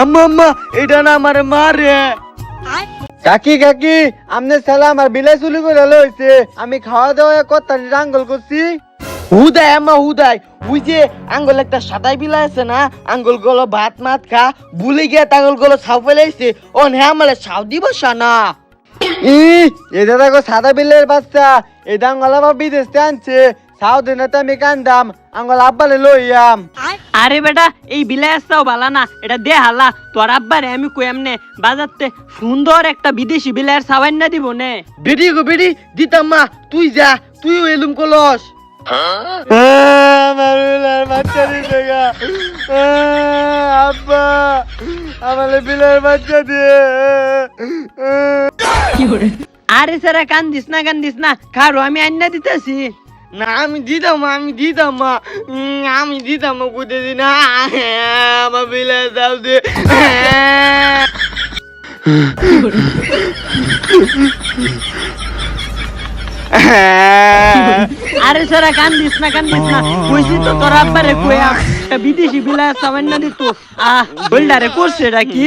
আম্মা আম্মা এটা না আমার মারে কাকি কাকি আমনে সালাম আর বিলাই চুলি করে লইছে আমি খাওয়া দাওয়া কথা রাঙ্গল করছি। হুদাই আম্মা হুদাই। ওই যে আঙ্গল একটা সাদাই বিলা আছে না আঙ্গলগুলো ভাত মাত খা ভুলে গিয়ে তাঙ্গলগুলো ছাউ ফেলাইছে ও নে আমার ছাউ দিব না ই এটা দেখো সাদা বিলের বাচ্চা এটা আঙ্গল আবার বিদেশ থেকে আনছে। ছাউ দিনে তো আমি কান্দাম আঙ্গল আব্বালে লইয়াম। আরে বেটা এই বিলাই আসতাও বালা না এটা দে হালা তোর আব্বারে আমি কই এমনে বাজারতে সুন্দর একটা বিদেশি বিলাইয়ের সাবান না দিব নে। বেডি গো বেডি দিতাম মা তুই যা তুই এলুম কলস। আমার বিলার বাচ্চা দিতে গা। আব্বা আমার বিলার বাচ্চা দিয়ে। আরে সারা কান্দিস না কান্দিস না খারো আমি আন্না দিতেছি। না আমি দিতাম আমি দিতাম মা। আমি দিতাম মা বুঝতে দি না আমার বিলার দাও দে। আরে সারা কান্দিস না কান্দিস না। কইছি তো তোর আব্বারে একটা বিদেশি বিলাইয়ের সাবান না দিত আহ বলডারে করছে এটা কি?